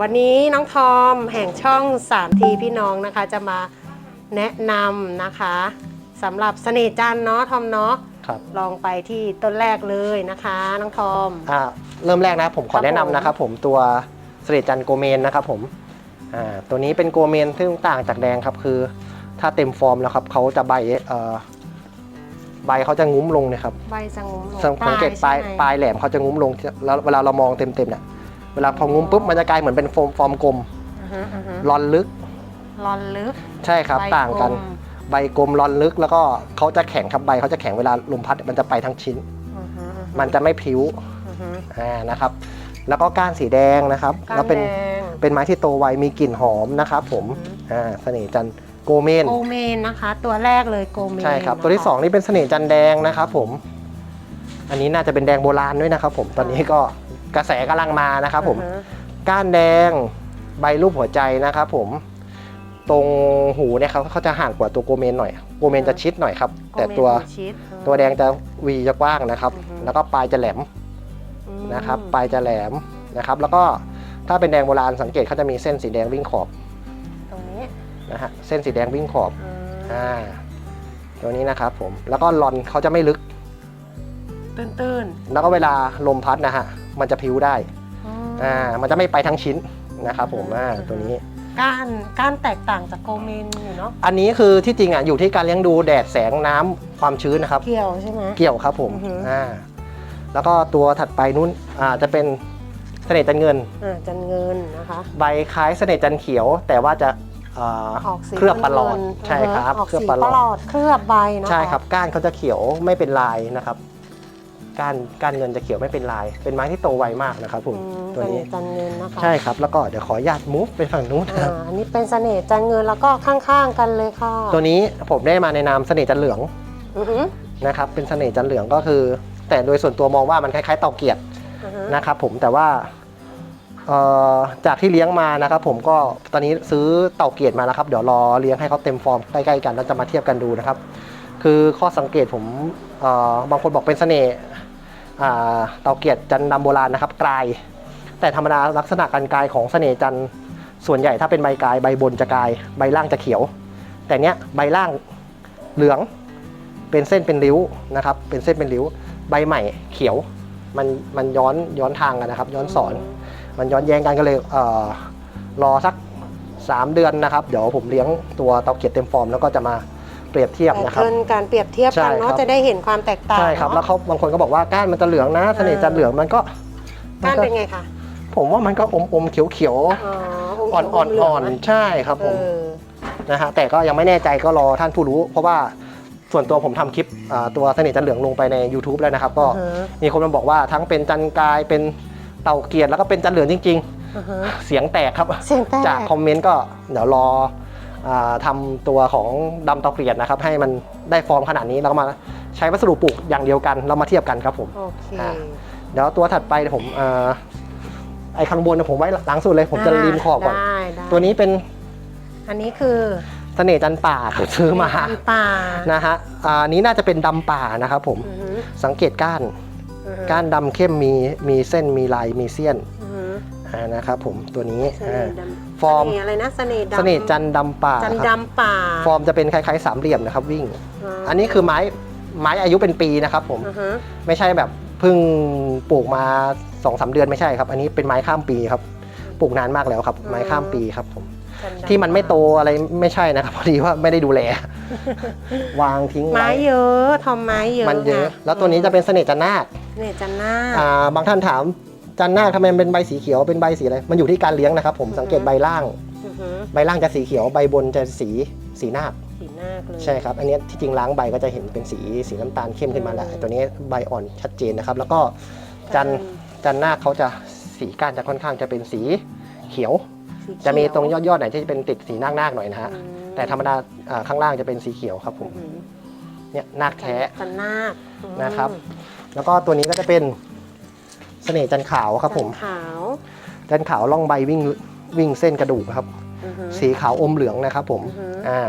วันนี้น้องทอมแห่งช่อง 3 ทีพี่น้องนะคะ จะมาแนะนำนะคะสำหรับเสน่ห์จันทร์เนาะทอมเนาะครับลองไปที่ต้นแรกเลยนะคะ น้องทอม อ่าเริ่มแรกนะครับผมขครัอบแนะนำนะครับผมตัวเสลดจันทร์โกเมนนะครับผมอ่าตัวนี้เป็นโกเมนซึ่งต่างจากแดงครับคือ ถ้าเต็มฟอร์มแล้วครับเขาจะใบเอ่อใบเขาจะงุ้มลงเนะครับใบสงุมลงสังเกตปลายใช่ไหมปลายแหลมเขาจะงุ้มลงแล้วเวลาเรามองเต็มๆเนี่ย เวลาพองุ้มปุ๊บมันจะกลายเหมือนเป็นฟอร์มฟอร์มกลมอือฮึอือฮึรอนลึกรอนลึกใช่ครับใบต่างกัน ลมใบกลมรอนลึกแล้วก็เขาจะแข็งครับใบเขาจะแข็งเวลาลมพัดมันจะไปทั้งชิ้น อือฮึอือฮึมันจะไม่พลิ้วอือฮึอ่านะครับ แล้วก็ก้านสีแดงนะครับก้าแล้วเป็น แดง เป็นไม้ที่โตไวมีกลิ่นหอมนะครับผมอือฮึอ่าเสน่ห์จันทร์โกเมน โกเมนนะคะ ตัวแรกเลยโกเมนใช่ครับนะะตัวที่2นี่เป็นเสน่ห์จันทร์แดงนะครับผม อันนี้น่าจะเป็นแดงโบราณด้วยนะครับผม ตอนนี้ก็ กระแสกำลังมานะครับผมอือฮึก้านแดงใบรูปหัวใจนะครับผมตรงหูเนี่ยเขาเขาจะห่างกว่าตัวโกเมนหน่อยโกเมนจะชิดหน่อยครับ แต่ตัวโกเมนชีสตัวแดงจะวีจะกว้างนะครับอือฮึแล้วก็ปลายจะแหลมอืมนะครับ ปลายจะแหลมนะครับ แล้วก็ถ้าเป็นแดงโบราณสังเกตเขาจะมีเส้นสีแดงวิ่งขอบตรงนี้นะฮะเส้นสีแดงวิ่งขอบอืมอ่าตัวนี้นะครับผมแล้วก็ลอนเขาจะไม่ลึกตื้นแล้วก็เวลาลมพัดนะฮะ มันจะพิ้วได้ๆอืมอ่ามันจะไม่ไปทั้งชิ้นนะครับผมอ่าอือฮึตัวนี้ ก้านก้านแตกต่างจากโกเมนอยู่เนาะอันนี้คือที่จริงอะอยู่ที่การเลี้ยงดูแดดแสงน้ำความชื้นนะครับ เกี่ยวใช่ไหม เกี่ยวครับผมอือฮึ อ่าแล้วก็ตัวถัดไปนู้นอ่าจะเป็นเสน่ห์จันทร์เงิน อ่าจันเงินนะคะ ใบคล้ายเสน่ห์จันทร์เขียว แต่ว่าจะอ่าออกสีเคลือบประหลอดเงินๆใช่ครับ ออกเคลือบสีประหลอดประหลอดเคลือบใบนะคะใช่ครับก้านเขาจะเขียวไม่เป็นลายนะครับ ก้านก้านเงินจะเขียวไม่เป็นลาย เป็นไม้ที่โตไวมากนะครับผมอืมตัวนี้เสน่ห์จันเงินนะคะใช่ครับแล้วก็เดี๋ยวขออนุญาตมูฟไปฝั่งนู้นนะครับอ่าอันนี้เป็นเสน่ห์จันเงินแล้วก็ข้างๆกันเลยค่ะ ตัวนี้ผมได้มาในนามเสน่ห์จันเหลืองอือฮึนะครับเป็นเสน่ห์จันเหลืองก็คือ แต่โดยส่วนตัวมองว่ามันคล้ายๆเต่าเกียรติอือฮึนะครับผมแต่ว่าเอ่อจากที่เลี้ยงมานะครับผมก็ตอนนี้ซื้อเต่าเกียรติมานะครับเดี๋ยวรอเลี้ยงให้เขาเต็มฟอร์มใกล้ๆกันแล้วจะมาเทียบกันดูนะครับ คือข้อสังเกตผมเอ่อบางคนบอกเป็นเสน่ห์อ่า เตาเกียรติจันดำโบราณนะครับกลาย แต่ธรรมดาลักษณะการกลายของเสน่จันส่วนใหญ่ถ้าเป็นใบกลายใบบนจะกลาย ใบล่างจะเขียว แต่เนี้ยใบล่างเหลืองเป็นเส้นเป็นริ้วนะครับเป็นเส้นเป็นริ้ว ใบใหม่เขียวมันมันย้อนย้อนทางกันนะครับ ย้อนสอน มันย้อนแย้งกันก็เลยเอ่อรอสัก 3 เดือนนะครับ เดี๋ยวผมเลี้ยงตัวเตาเกียรติเต็มฟอร์มแล้วก็จะมา เปรียบเทียบแต่นะครับเกินการเปรียบเทียบใช่กันครัเนาะบจะได้เห็นความแตกต่างใช่ครับเนอะแล้วเขาบางคนก็บอกว่าก้านมันจะเหลืองนะเสน่ห์จันทร์เหลืองมันก็มัก้านก็เป็นไงคะผมว่ามันก็อมอมๆเขียวเขียวอ๋อๆอ่อนอ่อนอ่อนๆใช่ครับผม เออ นะฮะแต่ก็ยังไม่แน่ใจก็รอท่านผู้รู้ เพราะว่าส่วนตัวผมทำคลิปอ่าตัวเสน่ห์จันทร์เหลืองลงไปใน YouTube แล้วนะครับ ก็อือฮะ มีคนมาบอกว่าทั้งเป็นจันกายเป็นเต่าเกียรติแล้วก็เป็นจันเหลืองจริง อือฮะๆ เสียงแตกครับ เสียงแตกจากคอมเมนต์ก็เดี๋ยวรอ อาทำตัวของดำเตาเกลียดนะครับ ให้มันได้ฟอร์มขนาดนี้แล้วก็มาใช้วัสดุปลูกอย่างเดียวกันเรามาเทียบกันครับผมโอเคอ่าเดี๋ยวตัวถัดไปเดี๋ยวผมอ่าไอ้ข้างบนเนี่ยผมไว้หลังสุดเลยผมจะริมขอบก่อนได้ได้ตัวนี้เป็น อันนี้คือเสน่ห์จันป่าครับซื้อมาเป็นป่านะฮะอ่าอันนี้น่าจะเป็นดำป่านะครับผมอือฮึสังเกตก้านอือฮึก้านดำเข้มมีมีเส้นมีลายมีเสี้ยนอือฮึอ่านะครับผมตัวนี้เสน่อ่าห์ดำ ฟอร์มเสน่ห์อะไรนะเสน่ห์ดำเสน่ห์จันทร์ดำป่าจันครับดำป่า ฟอร์มจะเป็นคล้ายๆสามเหลี่ยมนะครับวิ่งาอันนี้คือไม้ไม้อายุเป็นปีนะครับผมอือฮึไม่ใช่แบบเพิ่งปลูกมา2อสเดือนไม่ใช่ครับ อันนี้เป็นไม้ข้ามปีครับปลูกนานมากแล้วครับ ไม้ข้ามปีครับผมจัดำที่มันไม่โตอะไรไม่ใช่นะครับ พอดีว่าไม่ได้ดูแล วางทิ้งไม้ไว้เยอะทอมไม้เยอะมันเยอะไงแล้วตัวนี้จะเป็นเสน่ห์จันนาคเนี่ยจันหน้าอ่าบางท่านถาม จันนาคทำไมเป็นใบสีเขียวเป็นใบสีอะไรมันอยู่ที่การเลี้ยงนะครับผมสังเกตใบล่าง อือฮึใบล่างจะสีเขียวใบบนจะสีสีนาคสีหน้าคเลยใช่ครับ อันนี้ที่จริงล้างใบก็จะเห็นเป็นสีสีน้ำตาลเข้มขึ้นมาแล้วอืมตัวนี้ใบอ่อนชัดเจนนะครับ แล้วก็จันจันหน้าเขาจะสีก้านจะค่อนข้างจะเป็นสีเขียว สีเขียวจะมีตรงยอดยอดๆไหนที่เป็นติดสีนาคนาคๆหน่อยนะฮะอืมแต่ธรรมดาอ่าข้างล่างจะเป็นสีเขียวครับผมอือฮึเนี่ยนาคแท้ จันนาคนะครับ แล้วก็ตัวนี้ก็จะเป็น เสน่ห์จันขาวครับผมจันขาวจันขาวล่องใบวิ่งวิ่งเส้นกระดูกครับ อือฮึ สีขาวอมเหลืองนะครับผม อือฮึ อ่า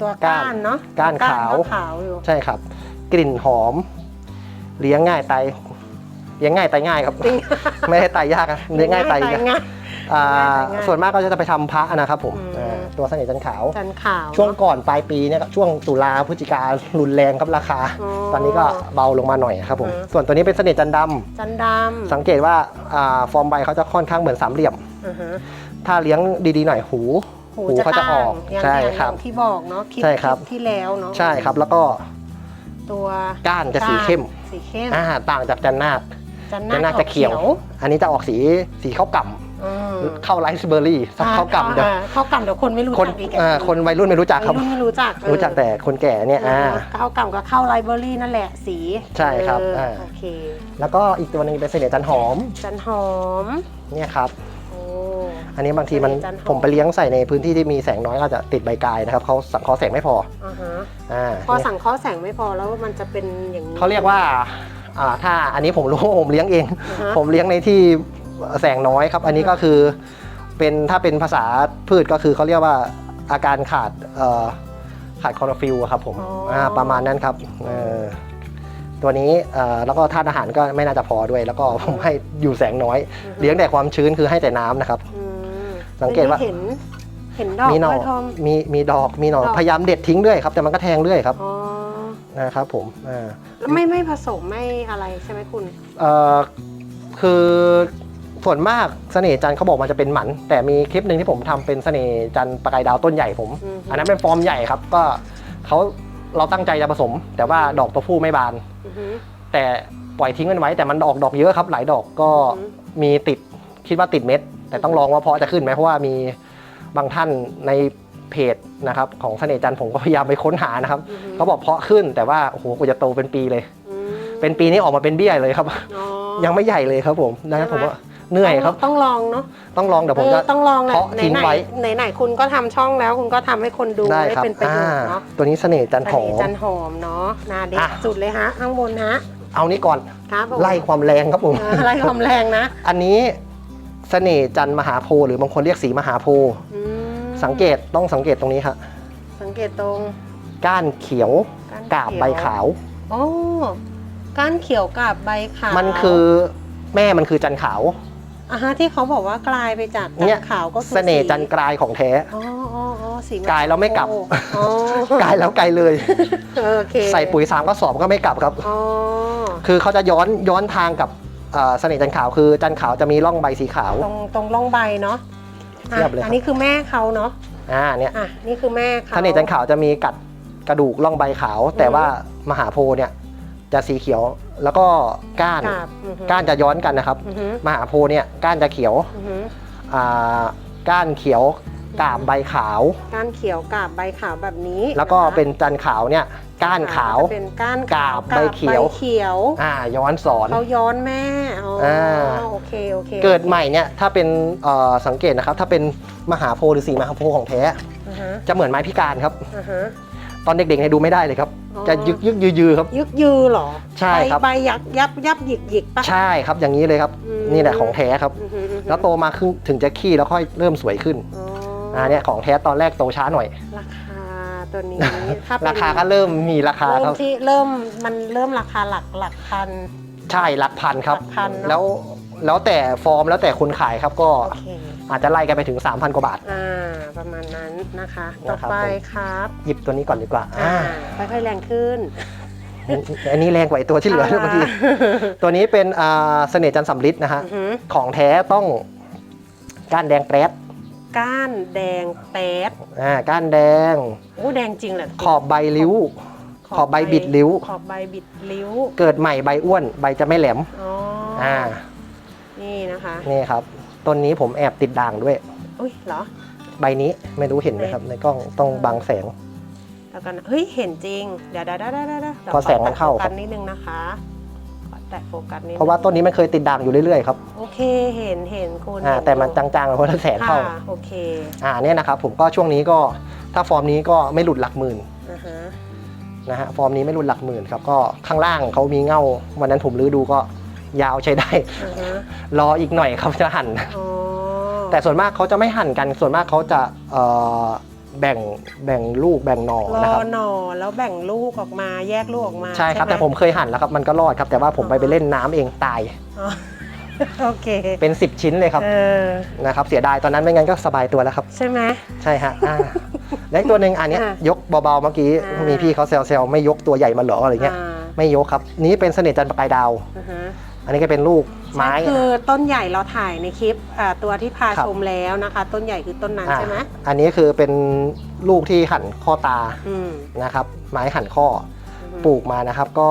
ตัวก้านเนาะก้านขาวก็ขาวอยู่ใช่ครับ กลิ่นหอม เลี้ยงง่ายตายเลี้ยงง่ายตายง่ายครับจริงไม่ได้ตายยากอะเลี้ยงง่ายตายง่าย ง่ายง่ายอ่าง่ายๆส่วนมากก็จะไปทำพระนะครับผมอืม อ่าตัวเสน่ห์จันทร์ขาว จันขาว ช่วงก่อนปลายปีเนี่ยก็ช่วงตุลาพฤศจิการุนแรงครับราคา อ๋อตอนนี้ก็เบาลงมาหน่อยครับผม อืม ส่วนตัวนี้เป็นเสน่ห์จันทร์ดจันดำสังเกตว่าอ่าฟอร์มใบเขาจะค่อนข้างเหมือนสามเหลี่ยมำอือฮะถ้าเลี้ยงดีๆหน่อยหู หูหูจะเขาจะออกต่างอย่างใช่อย่างครับที่บอกเนาะคลิปใช่ครับคลิปที่แล้วเนาะใช่ครับแล้วก็ตัวก้านจะสีเข้มสีเข้มอ่าต่างจากจันนาคจันจันนาคออกจะเขียว อันนี้จะออกสีสีข้าวกล่ อืมำเข้าไรซ์เบอร์รี่สักข้าวกล่ำเดี๋ยวอ่าข้าวกล่ำเดี๋ยวคนไม่รู้คนจักอีกเอ่อคนวัยรุ่นไม่รู้จักครับ วัยรุ่นไม่รู้จักเออรู้จักแต่คนแก่เนี่ยอ่าข้าวกล่ำกับข้าวไรเบอรี่นั่นแหละสีใช่ครับเอออ่าโอเค แล้วก็อีกตัวหนึงเป็นเสน่ห์จันหอมจันหอมเนี่ยครับ โอ้ อันนี้บางทีมันเสน่ห์จันหอม ผมไปเลี้ยงใส่ในพื้นที่ที่มีแสงน้อยก็จะติดใบกายนะครับเขาสังเคราะห์แสงไม่พออ่าฮะอ่าพอสั่งข้อแสงไม่พอแล้วมันจะเป็นอย่างนี้เขาเรียกว่าอ่าถ้าอันนี้ผมรู้ ผมเลี้ยงเอง อ่าฮะผมเลี้ยงในที่ แสงน้อยครับ อันนี้ก็คือเป็นถ้าเป็นภาษาพืชก็คือเขาเรียกว่าอาการขาดเอ่อขาดคลอโรฟิลล์ครับผมอ่าประมาณนั้นครับเออตัวนี้เอ่อแล้วก็ธาตุอาหารก็ไม่น่าจะพอด้วย แล้วก็ผมให้อยู่แสงน้อย เลี้ยงแต่ความชื้นคือให้แต่น้ำนะครับอืมสังเกตว่าเห็นเห็นดอกมีหน่อด้วยทอมมีมีดอกมีหน่อดอกพยายามเด็ดทิ้งด้วยครับแต่มันก็แทงเรื่อยครับอ๋อนะครับผมอ่าแล้วไม่ไม่ผสมไม่อะไรใช่ไหมคุณเอ่อคือ ส่วนมากเสน่ห์จันทร์เขาบอกมันจะเป็นหมัน แต่มีคลิปหนึ่งที่ผมทำเป็นเสน่ห์จันทร์ประกายดาวต้นใหญ่ผม อืมอันนั้นเป็นฟอร์มใหญ่ครับก็เขาเราตั้งใจจะผสม แต่ว่าดอกตัวผู้ไม่บาน อือฮึแต่ปล่อยทิ้งมันไว้แต่มันออกดอกเยอะครับ หลายดอกก็อือฮึมีติดคิดว่าติดเม็ด แต่ต้องลองว่าเพาะจะขึ้นไหมเพราะว่ามีบางท่านในเพจนะครับของเสน่ห์จันทร์ผมก็พยายามไปค้นหานะครับอือฮึเขาบอกเพาะขึ้นแต่ว่าโอ้โหกว่าจะโตเป็นปีเลย อืมเป็นปีนี้ออกมาเป็นเบี้ยเลยครับ อ๋อ ยังไม่ใหญ่เลยครับผมดังนั้นใช่ผมไหม ว่า เหนื่อยครับ ต้องลองเนาะต้องลองเดี๋ยวผมเอจะอต้องลองแหละเพาะไหนทิ้งไหนไว้ ไหนไหนคุณก็ทำช่องแล้วคุณก็ทำให้คนดูได้ได้ครับเป็นประโยชน์อ่าเนาะตัวนี้เสน่ห์จันทร์หอเสน่ห์มจันหอมเนาะนาเด็กอะ สุดเลยฮะข้างบนฮะเอานี้ก่อนครับผมไล่ความแรงครับผมเออไล่ความแรงนะอันนี้เสน่ห์จันทร์มหาโพธิ์หรือบางคนเรียกสีมหาโพธิ์อืมสังเกตต้องสังเกตตรงนี้ครับสังเกตตรงก้านเขียวก้านกาบเขียวใบขาว โอ้ก้านเขียวกับใบขาวมันคือแม่มันคือจันทร์ขาว อ่าฮะที่เขาบอกว่ากลายไปจากจัเนี่ยนขาวก็คือเสน่ห์จันทร์กลายของแท้ อ๋ออ๋ออ๋อสีกลายแล้วไม่กลับอ๋อกลายแล้วไกลเลยเออโอเคใส่ปุ๋ยสามก็สอบก็ไม่กลับครับ อ๋อคือเขาจะย้อนย้อนทางกับเอ่อเสน่ห์จันทร์ขาวคือจันทร์ขาวจะมีร่องใบสีขาว ตรงตรงร่องใบเนาะอะเทียบเลยครับ อันนี้คือแม่เขาเนาะอ่าเนี่ยอะนี่คือแม่เขา เสน่ห์จันทร์ขาวจะมีกัดกระดูกร่องใบขาว แต่ว่ามหาโพธิ์เนี่ยจะสีเขียว แล้วก็ก้านกาบอือฮึ ก้านจะย้อนกันนะครับ อือฮึมหาโพธิ์เนี่ยก้านจะเขียวอือฮึอ่าก้านเขียวกาบใบขาว ก้านเขียวกาบใบขาวแบบนี้แล้วก็ะคะเป็นจันทร์ขาวเนี่ยก้านขาวจะเป็นก้านขาวกาบใบเขียวใบเขียวอ่าย้อนสอน เขาย้อนแม่อ๋ออา โอเคโอเคเกิดใหม่เนี่ยถ้าเป็นเอ่อสังเกตนะครับ ถ้าเป็นมหาโพธิ์หรือสีมหาโพธิ์ของแท้ อือฮะจะเหมือนไม้พิการครับ อือฮะ ตอนเด็กๆเนี่ยดูไม่ได้เลยครับ อ๋อ จะยึกยึกยือยือครับ ยึกยือเหรอใช่ครับใใบยักยับยับหยิกหยิกปะ ใช่ครับอย่างนี้เลยครับ อืม นี่แหละของแท้ครับ อือฮึอือฮึแล้วโตมาครึ่งถึงจะขี้แล้วค่อยเริ่มสวยขึ้นอ๋อออ่าเนี่ยของแท้ตอนแรกโตช้าหน่อย ราคาตัวนี้ถ้าเป็นราคาก็เริ่มมีราคาเริ่คมรับ ที่เริ่มมันเริ่มราคาหลักหลักพัน ใช่หลักพันครับ หลักพันเนอะ แล้ว แล้วแต่ฟอร์มแล้วแต่คนขายครับก็โอเคอาจจะไล่กันไปถึง 3,000 กว่าบาท อ่าประมาณนั้นนะคะ ต่อนะครับ ไปผมครับหยิบตัวนี้ก่อนดีกว่าอ่าอ่าค่อยๆแรงขึ้นอันนี้แรงกว่าไอ้ตัวที่เหลืออ่าเมื่อกี้ตัวนี้เป็นอ่าเสน่ห์จันทร์สำลิดนะฮะ อือหือของแท้ต้องก้านแดงแปรดก้านแดงแป๊ดอ่าก้านแดง โอ้แดงจริงแหละขอบใบริ้ว ขอบใบบิดริ้ว ขอบใบบิดริ้ว เกิดใหม่ใบอ้วน ใบจะไม่แหลม อ๋อออ่า นี่นะคะนี่ครับต้นนี้ผมแอบติดด่างด้วย อุ้ยเหรอ ใบนี้ไม่รู้เห็นไหมครับ ในกล้องต้องบังแสง แล้วกันนะเฮ้ย เห็นจริงเดี๋ยวเดี๋ยวเดี๋ยวเดี๋ยวเดี๋ยวพอแสงมันเข้า ขอครัแตะบโฟกัสนิดนึงนะคะขอแตะโฟกัสนิดงเพราะว่าต้นนี้มันเคยติดด่างอยู่เรื่อยๆครับโอเคเห็นเห็นคุณอ่าเห็แต่มันอยู่จางๆเพราะแสงเข้า ค่ะโอเคอ่าเนี่ยนะครับผมก็ช่วงนี้ก็ถ้าฟอร์มนี้ก็ไม่หลุดหลักหมื่นอ่าฮะนะฮะฟอร์มนี้ไม่หลุดหลักหมื่นครับก็ข้างล่างเขามีเง่าวันนั้นผมรื้อดูก็ ยาวใช้ได้อ่าฮะรออีกหน่อยเขาจะหั่น อ๋อแต่ส่วนมากเขาจะไม่หั่นกัน ส่วนมากเขาจะเอ่อแบ่งแบ่งลูกแบ่งหน่อรอนะครับ หน่อแล้วแบ่งลูกออกมาแยกลูกออกมาใช่ครับ ไหแต่ผมเคยหั่นแล้วครับ มันก็รอดครับ แต่ว่าผมไปไปเล่นน้ำเองตาย อ๋อโอเคเป็น 10 ชิ้นเลยครับเออนะครับ เสียดายตอนนั้นไม่งั้นก็สบายตัวแล้วครับ ใช่ไหม ใช่ฮะอ่า และอีกตัวหนึ่งอันเนี้ยอะยกเบาๆเมื่อกี้อ่ามี มีพี่เขาแซวๆไม่ยกตัวใหญ่มาเหรออะไรเงี้ย อ่าไม่ยกครับ นี้เป็นเสน่ห์จันทร์ประกายดาวอ่าฮะ อันนี้ก็เป็นลูกไม้ใช่คือต้นใหญ่เราถ่ายในคลิปอ่าตัวที่พาครับ ชมแล้วนะคะ ต้นใหญ่คือต้นนั้นอ่าใช่ไหมอันนี้คือเป็นลูกที่หั่นข้อตาอืมนะครับ ไม้หั่นข้ออืมปลูกมานะครับ ก็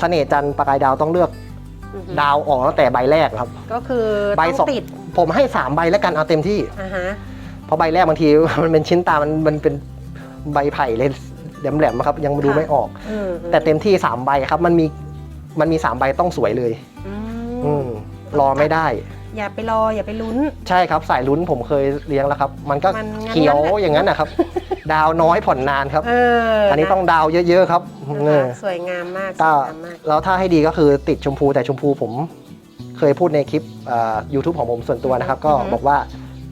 เสน่ห์จันทร์ประกายดาวต้องเลือกอือฮึดาวออกตั้งแต่ใบแรกครับ ก็คือใบต้สอองง ติดผมให้ 3 ใบแล้วกันเอาเต็มที่ อ่าฮะเพราะใบแรกบางที มันเป็นชิ้นตา มันมันเป็นใบไผ่เลยแหลมๆครับ ยังดูไม่ออกอืมแต่เต็มที่ 3 ใบครับ มันมี มันมี 3 ใบต้องสวยเลย อือืมมรอไม่ได้ อย่าไปรออย่าไปลุ้น ใช่ครับสายลุ้นผมเคยเลี้ยงแล้วครับ มันก็มันงั้นเขียวแหละอย่างนั้นนะครับ ดาวน้อยผ่อนนานครับ เอออัอันนี้ต้องดาวเยอะๆครับนะคะเออ สวยงามมากสก็วยงามมาก แล้วถ้าให้ดีก็คือติดชมพูแต่ชมพูผมเคยพูดในคลิปยูทูบของผมส่วนตัวนะครับ ก็อือฮึ บอกว่า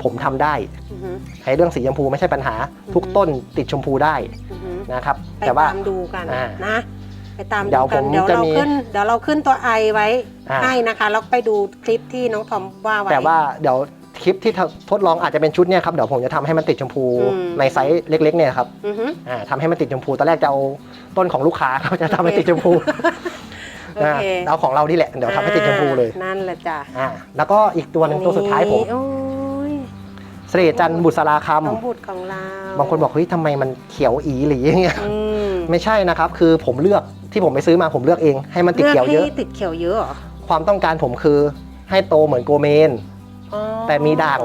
ผมทำได้อือฮึให้เรื่องสีชมพูไม่ใช่ปัญหาทุกอือฮึต้นติดชมพูได้อือฮึนะครับ ไปแต่ว่า ตามดูกันอ่า นะ ไปตามเดี๋ดูยวกันผมเดี๋ยวจะเรามีขึ้นเดี๋ยวเราขึ้นตัวไอไว้อ่าให้นะคะแล้วไปดูคลิปที่น้องทอมว่าไว้แต่ว่าเดี๋ยวคลิปที่ทดลองอาจจะเป็นชุดเนี่ยครับเดี๋ยวผมจะทำให้มันติดชมพูอืมในไซส์เล็ก ๆ เนี่ยครับอือฮึอ่าทำให้มันติดชมพูตอนแรกจะเอาต้นของลูกค้าเขาจะทำให้ติดชมพูโอเคอ่าเอาของเรานี่แหละเดี๋ยวทำให้ติดชมพูเลยอ่านั่นแหละจ้ะอ่าแล้วก็อีกตัวหนึ่งตัวสุดท้ายผมโอ้ยเสน่ห์จันทร์บุษราคน้องบุตรของเราำบางคนบอกเฮ้ยทำไมมันเขียวอีหลีอย่างเงี้ยอืมไม่ใช่นะครับ คือผมเลือก ที่ผมไปซื้อมาผมเลือกเอง ให้มันติดเขียวเยอะลืกให้ติดเขียวเยอะเหรอความต้องการผมคือให้โตเหมือนโกเมน อ๋อแต่มีด่าง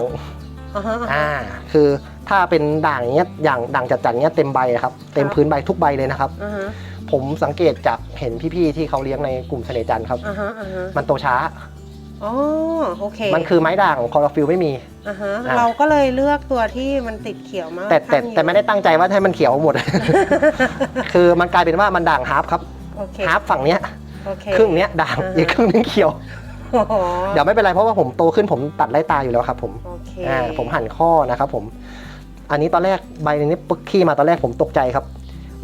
อ่าฮะอ่าคือถ้าเป็นด่างอย่างเงี้ยอย่างด่างจัดๆเงี้ยเต็มใบอะครับเต็มพื้นใบทุกใบเลยนะครับ อ่าฮะผมสังเกตจากเห็นพี่ๆที่เขาเลี้ยงในกลุ่มเสน่ห์จันทร์ครับ อ่าฮะอ่าฮะมันโตช้า อ๋อโอเคมันคือไม้ด่างคลอโรฟิลไม่มี อ่าฮะอะเราก็เลยเลือกตัวที่มันติดเขียวมากแต่แต่ข้างเยอะแต่ไม่ได้ตั้งใจว่าให้มันเขียวหมด คือมันกลายเป็นว่ามันด่างฮาร์ฟครับ โอเค ฮาร์ฟฝั่งเนี้ยโอเค ครึ่งเนี้ยด่างอ่าฮะ อีกครึ่งนึงเขียว โอ้โหเดี๋ยวไม่เป็นไรเพราะว่าผมโตขึ้นผมตัดไล่ตาอยู่แล้วครับผมโอเคอ่าผมหั่นข้อนะครับผม อันนี้ตอนแรกใบนี้ปึ๊กขี้มาตอนแรกผมตกใจครับ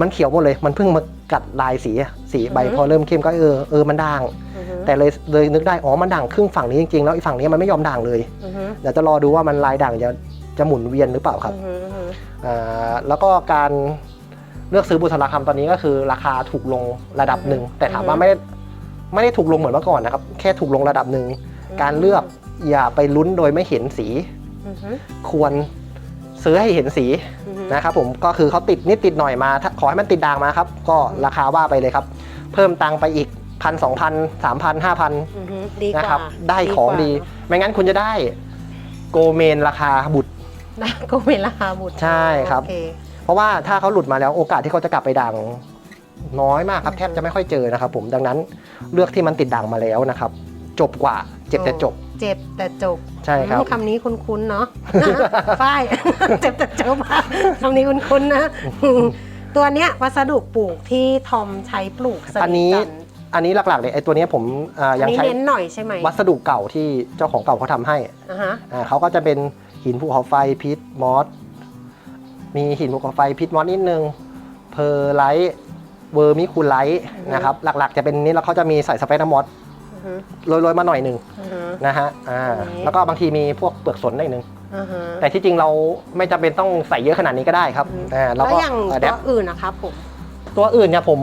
มันเขียวหมดเลย มันเพิ่งมากัดลายสีสีใบพอเริ่มเข้มก็เออเออมันด่าง อือฮึแต่เลยเลยนึกได้อ๋อมันด่างครึ่งฝั่งนี้จริงๆแล้วอีกฝั่งนี้มันไม่ยอมด่างเลย อือฮึเดี๋ยวจะรอดูว่ามันลายด่างจะจะหมุนเวียนหรือเปล่าครับอือฮึอือฮึอ่าแล้วก็การ เลือกซื้อบุษราคำตอนนี้ก็คือราคาถูกลงระดับหนึ่ง แต่ถามว่าไม่ได้ไม่ได้ถูกลงเหมือนเมื่อก่อนนะครับ แค่ถูกลงระดับหนึ่ง การเลือกอย่าไปลุ้นโดยไม่เห็นสีอือฮึควรซื้อให้เห็นสีอือฮึนะครับผมก็คือเขาติดนิดติดหน่อยมาถ้าขอให้มันติดด่างมาครับ ก็ราคาว่าไปเลยครับ เพิ่มตังค์ไปอีกพันสองพันสามพันห้าพันอือฮึดีกนะว่าครับ ได้ของดีกว่าไม่งั้นคุณจะได้โกเมนราคาบุตรนะก็เป็นราคาบุตรใช่ครับโอ เเพราะว่าถ้าเขาหลุดมาแล้วโอกาสที่เขาจะกลับไปด่างน้อยมากครับอืมแทบจะไม่ค่อยเจอนะครับผมดังนั้นเลือกที่มันติดด่างมาแล้วนะครับ จบกว่าเจ็บแต่จบ เจ็บแต่จบใช่ครับอืมคำนี้คุ้นๆเนาะฝ้ายเจ็บแต่จบอะคำนี้คุ้นๆนะ ตัวเนี้ยวัสดุปลูกที่ทอมใช้ปลูกสอันนี้จัทร์อันนี้หลักๆเนี่ยไอ้ตัวเนี้ยผมอ่าอันยังนี้ใช้เน้นหน่อยใช่ไหมวัสดุเก่าที่เจ้าของเก่าเขาทำให้อ่าฮะอ่าเขาก็จะเป็นหินภูเขาไฟพิษมอส มีหินภูเขาไฟพิษมอสนิดนึงเพอร์ไลท์เวอร์มิคูไลท์นะครับหลักๆ จะเป็นนี้แล้วเขาจะมีใส่สเปซมอสอือฮึโรยๆมาหน่อยหนึ่งอือฮึ นะฮะอ่าอันนี้ แล้วก็บางทีมีพวกเปลือกสนหน่อยหนึงอือฮึแต่ที่จริงเราไม่จำเป็นต้องใส่เยอะขนาดนี้ก็ได้ครับอือฮึอ่าแล้แล้ววก็อย่างอะแดตัวปอื่นนะครับผม ตัวอื่นเนี่ยผม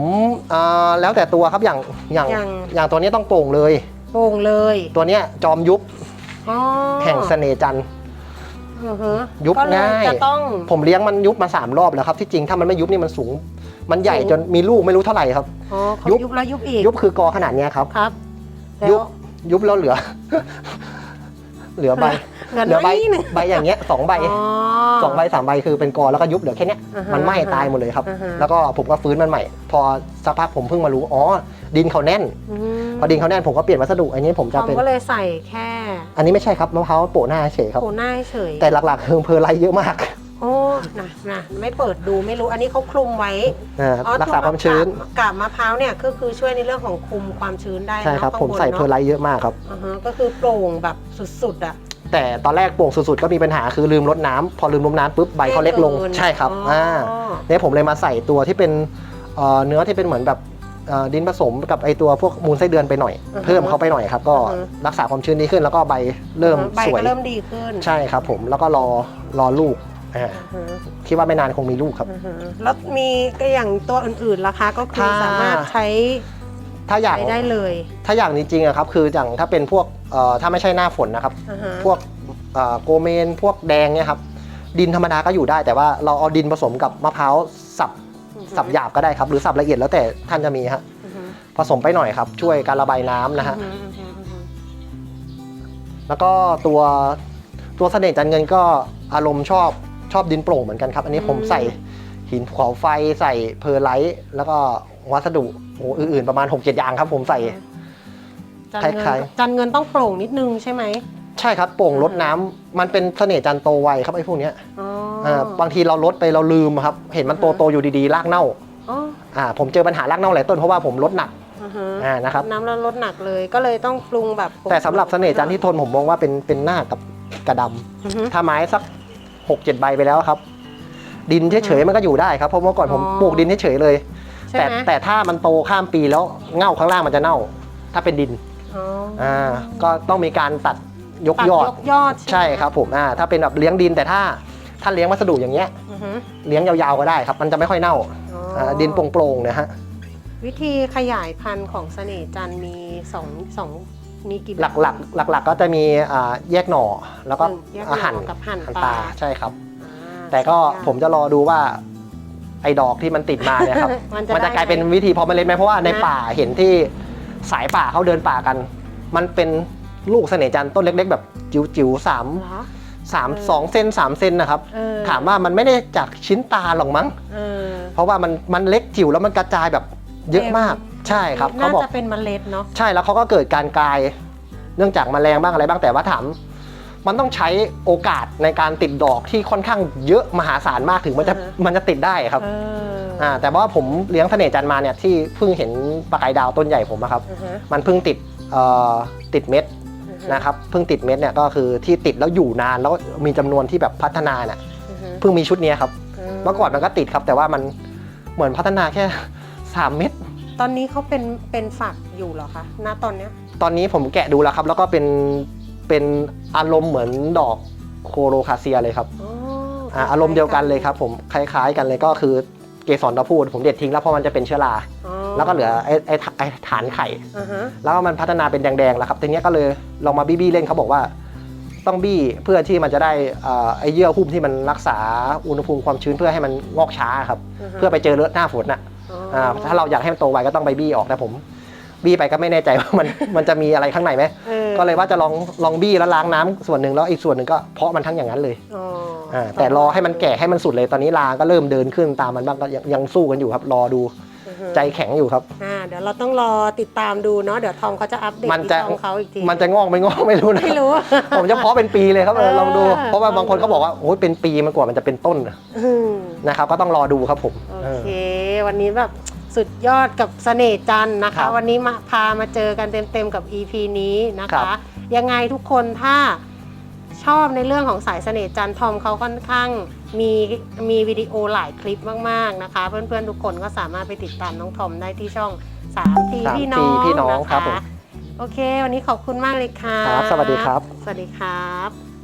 อ่าแล้วแต่ตัวครับอย่างอย่างอย่าง อย่างตัวนี้ต้องโป่งเลย โป่งเลยตัวเนี้ยจอมยุบอ๋อแห่งเสน่ห์จันทร์ อือฮึยุบก็เลง่าย จะต้อง ผมเลี้ยงมันยุบมาสามรอบแล้วครับที่จริงถ้ามันไม่ยุบนี่มันสูง มันใหญ่สูง จนมีลูกไม่รู้เท่าไหร่ครับ อ๋อเขายุบ ยุบแล้วยุบอีกยุบคือกอขนาดเนี้ยครับ ครับ แล้วยุบยุบแล้วเหลือ เหลือใบเหลือเหลือใบน้อยหนึ่งใบอย่างเงี้ยสองใบอ๋อสองใบสามใบคือเป็นกอแล้วก็ยุบเหลือแค่เนี้ยอ่าฮะมันไหม้ตายหมดเลยครับอ่าฮะแล้วก็ผมก็ฟื้นมันใหม่ พอสักพักผมเพิ่งมารู้อ๋อดินเขาแน่นอืมพอดินเขาแน่นผมก็เปลี่ยนวัสดุอันนี้ผมทจะอมเป็นก็เลยใส่แค่ อันนี้ไม่ใช่ครับมะพร้าวโปะหน้าเฉยครับโคหน้าเฉยแต่หลักๆคือเพอร์ไลท์เยอะมาก โอ้นะนะไม่เปิดดูไม่รู้อันนี้เขาคลุมไว้อ่าอ๋อรักษาความชื้นกบกาบมะพร้าวเนี่ยก็คือช่วยในเรื่องของคุมความชื้นได้ใช่ครับ เนาะผมใส่ข้างเพอร์ไลท์เยอะมากครับอ่าฮะก็คือโปร่งแบบสุดๆอะ แต่ตอนแรกโป่งสุดๆก็มีปัญหาคือลืมลดน้ำพอลืมลดน้ำปุ๊บใบเขาเล็กลงไม่เกินใช่ครับอ๋ออ่ อ่าเนี่ยผมเลยมาใส่ตัวที่เป็นเอ่อเนื้อที่เป็นเหมือนแบบเอ่อดินผสมกับไอตัวพวกมูลไส้เดือนไปหน่อย อือฮึเพิ่มเข้าไปหน่อยครับ ก็อือฮึ รักษาความชื้นดีขึ้น แล้วก็ใบเริ่มใบสวยก็เริ่มดีขึ้น ใช่ครับผมแล้วก็รอรอลูก อ่าอือฮึคิดว่าไม่นานคงมีลูกครับ อือฮึแล้วมีก็อย่างตัวอื่นๆล่ะคะก็คือถ้า สามารถใช้ถ้าอยากใช้ได้เลยถ้าอย่างจริงๆอะครับคืออย่างถ้าเป็นพวกเอ่อถ้าไม่ใช่หน้าฝนนะครับอือฮะพวกเอ่อโกเมน พวกแดงเนี่ยครับดินธรรมดาก็อยู่ได้แต่ว่าเราเอาดินผสมกับมะพร้าวสับอือฮึสับหยาบก็ได้ครับ หรือสับละเอียดแล้วแต่ท่านจะมีฮะอือฮึผสมไปหน่อยครับ ช่วยการระบายน้ำนะฮะ อือฮึอือฮึอือฮึแล้วก็ตัวตัวเสน่ห์จันเงินก็อารมณ์ชอบ ชอบดินโปร่งเหมือนกันครับ อันนี้ผมใส่หินภูเขาไฟใส่เพอร์ไลท์แล้วก็วัสดุโอ้อื่นๆประมาณ6กเจ็ดอย่างครับ ผมใส่จันเงินคล้ายจันเงินต้องโปร่งนิดนึงใช่ไหมใช่ครับโป่งลดน้ำมันเป็นเสน่ห์จันโตไวครับไอ้พวกเนี้ยอ๋ออ่าบางทีเราลดไปเราลืมครับ เห็นมันโตโตๆอยู่ดีๆรากเน่าอ๋ออ่าผมเจอปัญหารากเน่าหลายต้นเพราะว่าผมลดหนักอือฮึอ่านะครับ น้ำแล้วลดหนักเลยก็เลยต้องปรุงแบบแต่สำหรับเสน่ห์จันที่ทนผมมองว่าเป็นเป็นหน้ากับกระดอือฮึำถ้าไม้สัก หกเจ็ดใบไปแล้วครับ ดินเฉยๆมันก็อยู่ได้ครับเพราะเมื่อก่อนผมอ๋อ ปลูกดินเฉยๆเลย ใช่แต่ไหมแต่ถ้ามันโตข้ามปีแล้วเง่าข้างล่างมันจะเน่า ถ้าเป็นดินอ๋ออ่าก็ต้องมีการตัดยกตัดยอด ยกยอดใช่ไหมครับผมอ่าถ้าเป็นแบบเลี้ยงดินแต่ถ้าถ้าเลี้ยงวัสดุอย่างเงี้ยอือฮึเลี้ยงยาวๆก็ได้ครับมันจะไม่ค่อยเน่าอ๋ออาดินโปร่งๆนะฮะวิธีขยายพันธุ์ของเสน่ห์จันทร์มีสองสอง มีกี่แบบ หลักๆหลักๆก็จะมีอ่าแยกหน่อแล้วก็หนึ่งแยกหน่อหั่นกับหั่นหั่นปตาลา ใช่ครับ อ่าแต่ก็สองอย่าง ผมจะรอดูว่า ไอ้ดอกที่มันติดมาเนี่ยครับ มันจะมันจะได้กลายเป็นไหมวิธีเพอเมล็ดไหมเพราะว่าในนะ ป่าเห็นที่สายป่าเขาเดินป่ากัน มันเป็นลูกเสน่ห์จันทร์ต้นเล็ก ๆ แบบจิ๋วๆสามเหรอ สามเออ สองเซนสามเซนนะครับ เออถามว่ามันไม่ได้จากชิ้นตาหรอกมั้ง เออเพราะว่ามันมันเล็กจิ๋วแล้วมันกระจายแบบเยอะมาก ใช่ครับเขาน่าบอกจะเป็นเมล็ดเนาะ ใช่แล้วเขาก็เกิดการกลาย เนื่องจากแมลงบ้างอะไรบ้างแต่ว่าถามมันต้องใช้โอกาสในการติดดอกที่ค่อนข้างเยอะมหาศาลมากถึงมันจะมันจะติดได้ครับเอออ่าแต่ว่าผมเลี้ยงเสน่ห์จันทร์มาเนี่ยที่เพิ่งเห็นปลากายดาวต้นใหญ่ผมอะครับ อือฮะมันเพิ่งติดเอ่อติดเม็ดอือฮนะครับเพิ่งติดเม็ดเนี่ยก็คือที่ติดแล้วอยู่นานแล้วมีจำนวนที่แบบพัฒนาเนี่ยอือฮะเพิ่งมีชุดเนี้ยครับ เมื่อก่อนมันก็ติดครับ แต่ว่ามันเหมือนพัฒนาแค่ 3 เม็ด ตอนนี้เขาเป็นเป็นฝักอยู่เหรอคะณตอนเนี้ยตอนนี้ผมแกะดูแล้วครับ แล้วก็เป็นเป็นอารมณ์เหมือนดอกโคโรคาเซียเลยครับอ๋ออ่าอารมณ์เดียวกันเลยครับ ผมคล้ายๆ กันเลยก็คือเกสรตะพูด ผมเด็ดทิ้งแล้วเพราะมันจะเป็นเชื้อราอ๋อแล้วก็เหลือไอ้ไอ้ไอ้ฐานไข่ อ่าฮะแล้วก็มันพัฒนาเป็นแดงๆแล้วครับทีเนี้ยก็เลยลองมาบี้ๆเล่นเขาบอกว่า ต้องบี้เพื่อที่มันจะได้เอ่อไอ้เยื่อหุ้มที่มันรักษาอุณหภูมิความชื้นเพื่อให้มันงอกช้าครับฮะเพื่อไปเจอหน้าฝนน่ะ อ๋อาถ้าเราอยากให้มันโตไวก็ต้องไปบี้ออกแต่ผม บี้ไปก็ไม่แน่ใจว่ามันมันจะมีอะไรข้างในไหมออก็เลยว่าจะลองลองบี้แล้วล้างน้ำส่วนหนึ่งแล้วอีกส่วนหนึ่งก็เพาะมันทั้งอย่างนั้นเลยอ๋ออ่าแต่รอให้มันแก่ให้มันสุดเลยตอนนี้ลาก็เริ่มเดินขึ้นตามมันบ้างก็ยังยังสู้กันอยู่ครับ รอดูอือฮะใจแข็งอยู่ครับ อ่าเดี๋ยวเราต้องรอติดตามดูเนาะเดี๋ยวทอมเขาจะอัปเดตมันที่จะช่องเขาอีกทีมันจะงอกไม่งอกไม่รู้นะ ไม่รู้ ผมจะเพาะเป็นปีเลยครับเออเออลองดู เพราะว่าบางคนลองดูเขาบอกว่าโอ้ยเป็นปีมันกว่ามันจะเป็นต้นอืมนะครับก็ต้องรอดูครับผมโอเออ เค วันนี้แบบสุดยอดกับเสน่ห์จันทร์นะครัคะ บวันนี้มาพามาเจอกันเต็มๆกับ EP นี้นะครัคะ บ ยังไงทุกคนถ้าชอบในเรื่องของสายเสน่ห์จันทร์ทอมเขาค่อนข้างมีมีวิดีโอหลายคลิปมากๆนะคะ เพื่อนๆทุกคนก็สามารถไปติดตามน้องทอมได้ที่ช่อง3ทีสามพี่น้ปีองพี่น้องนะครับคะผมโอเค วันนี้ขอบคุณมากเลยค่ะ ครับสวัสดีครับ สวัสดีครับ